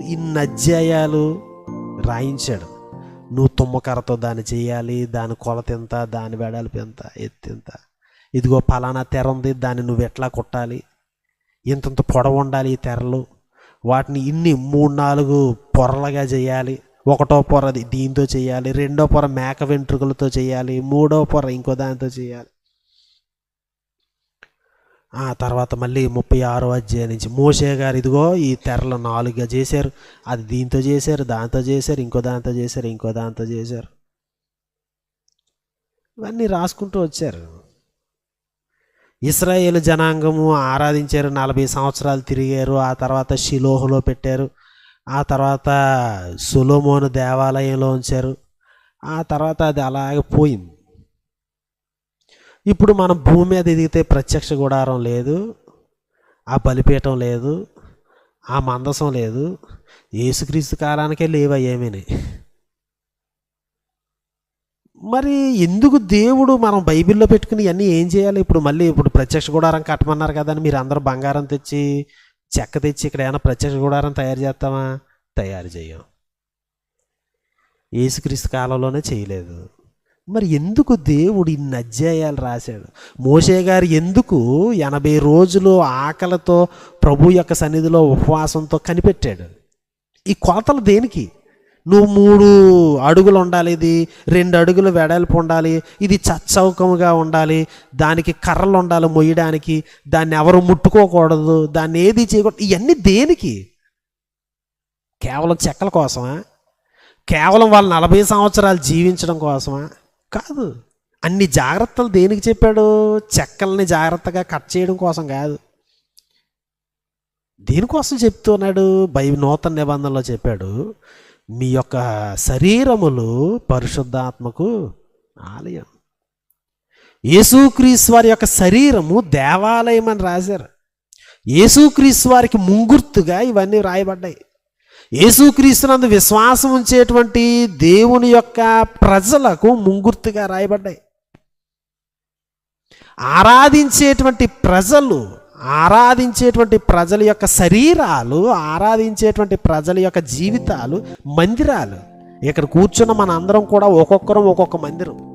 ఇన్ని అధ్యాయాలు రాయించాడు. నువ్వు తుమ్మకరతో దాన్ని చేయాలి దాని కొలత ఎంత దాని వెడల్పు ఎంత ఎత్తు ఇదిగో పలానా తెర ఉంది దాన్ని నువ్వు ఎట్లా కుట్టాలి? ఇంతంత పొడవు ఉండాలి ఈ తెరలు. వాటిని ఇన్ని మూడు నాలుగు పొరలుగా చేయాలి. ఒకటో పొర దీంతో చేయాలి రెండో పొర మేక వెంట్రుకలతో చేయాలి మూడో పొర ఇంకో దానితో చేయాలి. ఆ తర్వాత మళ్ళీ ముప్పై ఆరో అధ్యాయం నుంచి మోషే గారు ఇదిగో ఈ తెరలు నాలుగుగా చేశారు. అది దీంతో చేశారు దాంతో చేశారు ఇంకో దాంతో చేశారు ఇంకో దాంతో చేశారు. ఇవన్నీ రాసుకుంటూ వచ్చారు. ఇస్రాయేల్ జనాంగము ఆరాధించారు నలభై సంవత్సరాలు తిరిగారు ఆ తర్వాత షిలోహలో పెట్టారు ఆ తర్వాత సులోమోను దేవాలయంలో ఉంచారు ఆ తర్వాత అది అలాగే పోయింది. ఇప్పుడు మనం భూమి మీద ఎదిగితే ప్రత్యక్ష గుడారం లేదు ఆ బలిపీఠం లేదు ఆ మందసం లేదు ఏసుక్రీస్తు కాలానికే లేవా ఏమీని? మరి ఎందుకు దేవుడు మనం బైబిల్లో పెట్టుకుని ఇవన్నీ ఏం చేయాలి? ఇప్పుడు మళ్ళీ ఇప్పుడు ప్రత్యక్ష గుడారం కట్టమన్నారు కదా అని మీరు అందరూ బంగారం తెచ్చి చెక్క తెచ్చి ఇక్కడ ఏమైనా ప్రత్యక్ష గుడారం తయారు చేస్తామా? తయారు చేయం. ఏసుక్రీస్తు కాలంలోనే చేయలేదు. మరి ఎందుకు దేవుడు ఇన్ని అధ్యాయాలు రాశాడు? మోషే గారు ఎందుకు ఎనభై రోజులు ఆకలితో ప్రభు యొక్క సన్నిధిలో ఉపవాసంతో కనిపెట్టాడు? ఈ కోతలు దేనికి? నువ్వు మూడు అడుగులు ఉండాలి ఇది రెండు అడుగులు వెడల్పు ఉండాలి ఇది చచ్చౌకముగా ఉండాలి దానికి కర్రలు ఉండాలి మొయ్యడానికి దాన్ని ఎవరు ముట్టుకోకూడదు దాన్ని ఏది చేయకూడదు ఇవన్నీ దేనికి? కేవలం చెక్కల కోసమా? కేవలం వాళ్ళు నలభై సంవత్సరాలు జీవించడం కోసమా? కాదు. అన్ని జాగ్రత్తలు దేనికి చెప్పాడు? చెక్కల్ని జాగ్రత్తగా కట్ చేయడం కోసం కాదు. దేనికోసం చెప్తున్నాడు? బై నూతన నిబంధనలో చెప్పాడు మీ యొక్క శరీరములు పరిశుద్ధాత్మకు ఆలయం. యేసుక్రీస్ వారి యొక్క శరీరము దేవాలయం అని రాశారు. యేసుక్రీస్ వారికి ముంగుర్తుగా ఇవన్నీ రాయబడ్డాయి యేసుక్రీస్తునందు విశ్వాసం ఉంచేటువంటి దేవుని యొక్క ప్రజలకు ముంగుర్తుగా రాయబడ్డాయి. ఆరాధించేటువంటి ప్రజలు ఆరాధించేటువంటి ప్రజల యొక్క శరీరాలు ఆరాధించేటువంటి ప్రజల యొక్క జీవితాలు మందిరాలు. ఇక్కడ కూర్చున్న మన అందరం కూడా ఒక్కొక్కరం ఒక్కొక్క మందిరం.